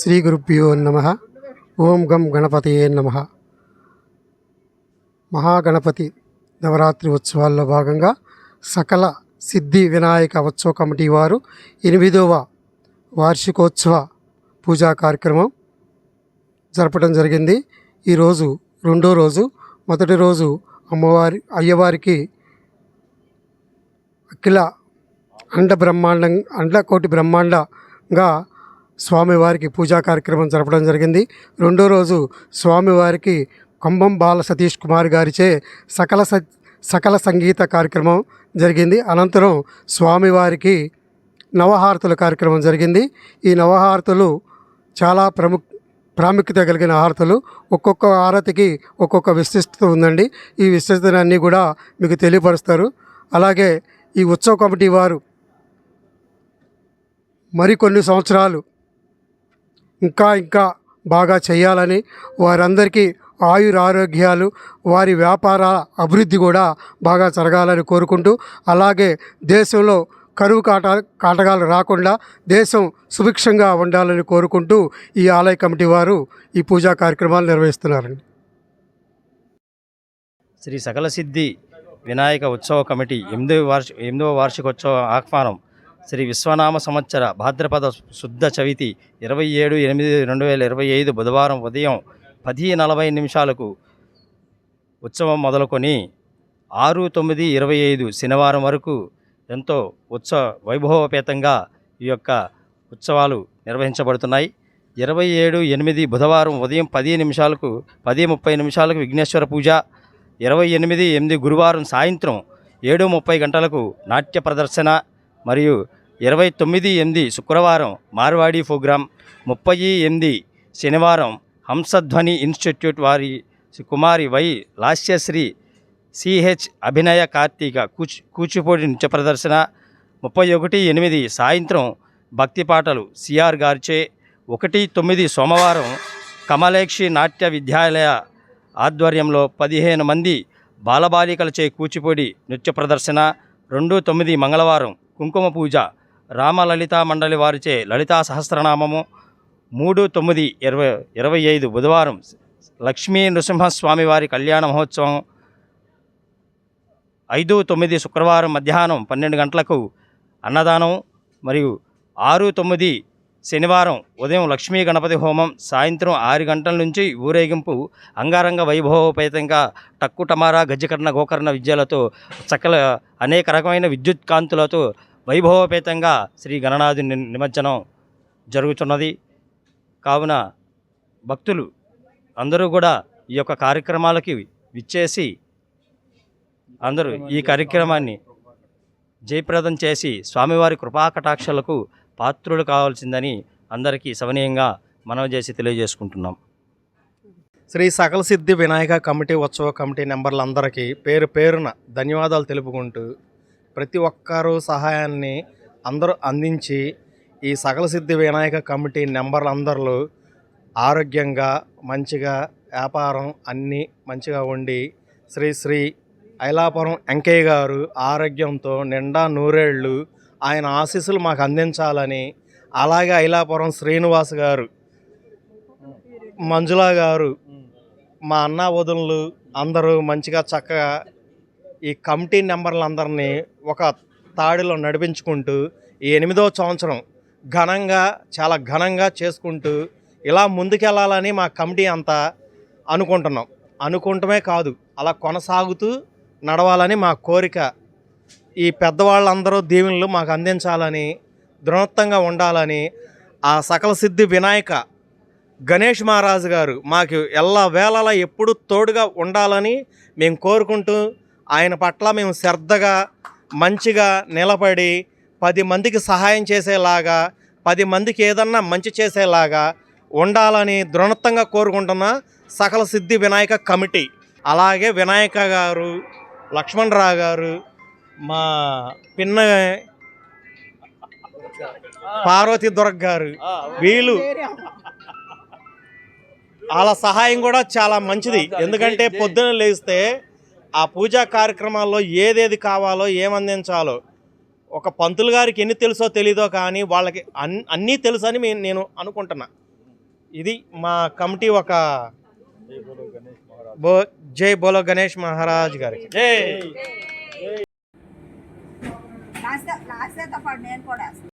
శ్రీ గురుభ్యో నమ. ఓం గం గణపతి నమ. మహాగణపతి నవరాత్రి ఉత్సవాల్లో భాగంగా సకల సిద్ధి వినాయక ఉత్సవ కమిటీ వారు ఎనిమిదవ వార్షికోత్సవ పూజా కార్యక్రమం జరపడం జరిగింది. ఈరోజు రెండో రోజు మొదటి రోజు అమ్మవారి అయ్యవారికి అఖిల అండ బ్రహ్మాండం అండకోటి బ్రహ్మాండంగా స్వామివారికి పూజా కార్యక్రమం జరపడం జరిగింది. రెండో రోజు స్వామివారికి కొంబం బాల సతీష్ కుమార్ గారిచే సకల స సకల సంగీత కార్యక్రమం జరిగింది. అనంతరం స్వామివారికి నవహారతుల కార్యక్రమం జరిగింది. ఈ నవహారతులు చాలా ప్రముఖ ప్రాముఖ్యత కలిగిన హారతులు. ఒక్కొక్క హారతికి ఒక్కొక్క విశిష్టత ఉందండి. ఈ విశిష్టతలన్నీ కూడా మీకు తెలియపరుస్తారు. అలాగే ఈ ఉత్సవ కమిటీ వారు మరికొన్ని సంవత్సరాలు ఇంకా ఇంకా బాగా చేయాలని వారందరికీ ఆయురారోగ్యాలు వారి వ్యాపార అభివృద్ధి కూడా బాగా జరగాలని కోరుకుంటూ అలాగే దేశంలో కరువు కాట కాటకాలు రాకుండా దేశం సుభిక్షంగా ఉండాలని కోరుకుంటూ ఈ ఆలయ కమిటీ వారు ఈ పూజా కార్యక్రమాలు నిర్వహిస్తున్నారండి. శ్రీ సకల సిద్ధి వినాయక ఉత్సవ కమిటీ ఎనిమిదవ వార్షి ఎనిమిదవ వార్షికోత్సవ ఆహ్వానం శ్రీ విశ్వనామ సంవత్సర భాద్రపద శుద్ధ చవితి ఇరవై ఏడు ఎనిమిది రెండు వేల ఇరవై ఐదు బుధవారం ఉదయం పది నలభై నిమిషాలకు ఉత్సవం మొదలుకొని ఆరు తొమ్మిది ఇరవై ఐదు శనివారం వరకు ఎంతో ఉత్సవ వైభవపేతంగా ఈ యొక్క ఉత్సవాలు నిర్వహించబడుతున్నాయి. ఇరవై ఏడు ఎనిమిది బుధవారం ఉదయం పది నిమిషాలకు పది ముప్పై నిమిషాలకు విఘ్నేశ్వర పూజ ఇరవై ఎనిమిది ఎనిమిది గురువారం సాయంత్రం ఏడు ముప్పై గంటలకు నాట్య ప్రదర్శన మరియు ఇరవై తొమ్మిది ఎనిమిది శుక్రవారం మార్వాడి ప్రోగ్రాం ముప్పై ఎనిమిది శనివారం హంసధ్వని ఇన్స్టిట్యూట్ వారి కుమారి వై లాస్యశ్రీ సిహెచ్ అభినయ కార్తీక కూచి కూచిపూడి నృత్య ప్రదర్శన ముప్పై ఒకటి ఎనిమిది సాయంత్రం భక్తి పాటలు సిఆర్ గారిచే ఒకటి తొమ్మిది సోమవారం కమలేక్షి నాట్య విద్యాలయ ఆధ్వర్యంలో పదిహేను మంది బాలబాలికలచే కూచిపూడి నృత్య ప్రదర్శన రెండు తొమ్మిది మంగళవారం కుంకుమ పూజ రామలలితా మండలి వారిచే లలితా సహస్రనామము మూడు తొమ్మిది ఇరవై ఇరవై ఐదు బుధవారం లక్ష్మీ నృసింహస్వామి వారి కళ్యాణ మహోత్సవం ఐదు తొమ్మిది శుక్రవారం మధ్యాహ్నం పన్నెండు గంటలకు అన్నదానం మరియు ఆరు తొమ్మిది శనివారం ఉదయం లక్ష్మీ గణపతి హోమం సాయంత్రం ఆరు గంటల నుంచి ఊరేగింపు అంగారంగ వైభవోపేతంగా టక్కు టమారా గజ్జకర్ణ గోకర్ణ విద్యలతో సకల అనేక రకమైన విద్యుత్ కాంతులతో వైభవోపేతంగా శ్రీ గణనాథు ని- నిమజ్జనం జరుగుతున్నది. కావున భక్తులు అందరూ కూడా ఈ యొక్క కార్యక్రమాలకి విచ్చేసి అందరూ ఈ కార్యక్రమాన్ని జయప్రదం చేసి స్వామివారి కృపాకటాక్షలకు పాత్రులు కావాల్సిందని అందరికీ సవనీయంగా మనవి చేసి తెలియజేసుకుంటున్నాం. శ్రీ సకల సిద్ధి వినాయక కమిటీ ఉత్సవ కమిటీ నెంబర్లందరికీ పేరు పేరున ధన్యవాదాలు తెలుపుకుంటూ ప్రతి ఒక్కరూ సహాయాన్ని అందరూ అందించి ఈ సకల సిద్ధి వినాయక కమిటీ నెంబర్లందరూ ఆరోగ్యంగా మంచిగా వ్యాపారం అన్నీ మంచిగా ఉండి శ్రీ శ్రీ ఐలాపురం వెంకయ్య గారు ఆరోగ్యంతో నిండా నూరేళ్ళు ఆయన ఆశీస్సులు మాకు అందించాలని అలాగే ఐలాపురం శ్రీనివాస్ గారు మంజులా గారు మా అన్న వదులు అందరూ మంచిగా చక్కగా ఈ కమిటీ నెంబర్లందరినీ ఒక తాడిలో నడిపించుకుంటూ ఈ ఎనిమిదో సంవత్సరం ఘనంగా చాలా ఘనంగా చేసుకుంటూ ఇలా ముందుకెళ్ళాలని మా కమిటీ అంతా అనుకుంటున్నాం. అనుకుంటమే కాదు అలా కొనసాగుతూ నడవాలని మా కోరిక. ఈ పెద్దవాళ్ళందరూ దీవెనలు మాకు అందించాలని దృఢత్వంగా ఉండాలని ఆ సకల సిద్ధి వినాయక గణేష్ మహారాజు గారు మాకు ఎలా వేళలా ఎప్పుడు తోడుగా ఉండాలని మేము కోరుకుంటూ ఆయన పట్ల మేము శ్రద్ధగా మంచిగా నిలబడి పది మందికి సహాయం చేసేలాగా పది మందికి ఏదన్నా మంచి చేసేలాగా ఉండాలని దృఢత్వంగా కోరుకుంటున్న సకల సిద్ధి వినాయక కమిటీ. అలాగే వినాయక గారు లక్ష్మణరావు గారు మా పిన్న పార్వతి దుర్గ గారు వీళ్ళు వాళ్ళ సహాయం కూడా చాలా మంచిది. ఎందుకంటే పొద్దున లేస్తే ఆ పూజా కార్యక్రమాల్లో ఏదేది కావాలో ఏం అందించాలో ఒక పంతులు గారికి ఎన్ని తెలుసో తెలీదో కానీ వాళ్ళకి అన్ అన్నీ తెలుసని మే- నేను అనుకుంటున్నా. ఇది మా కమిటీ ఒక బో జై బోలో గణేష్ మహారాజ్ గారికి జై లాస్ట్ లాస్ట్ పాటు నేను కూడా వేస్తాను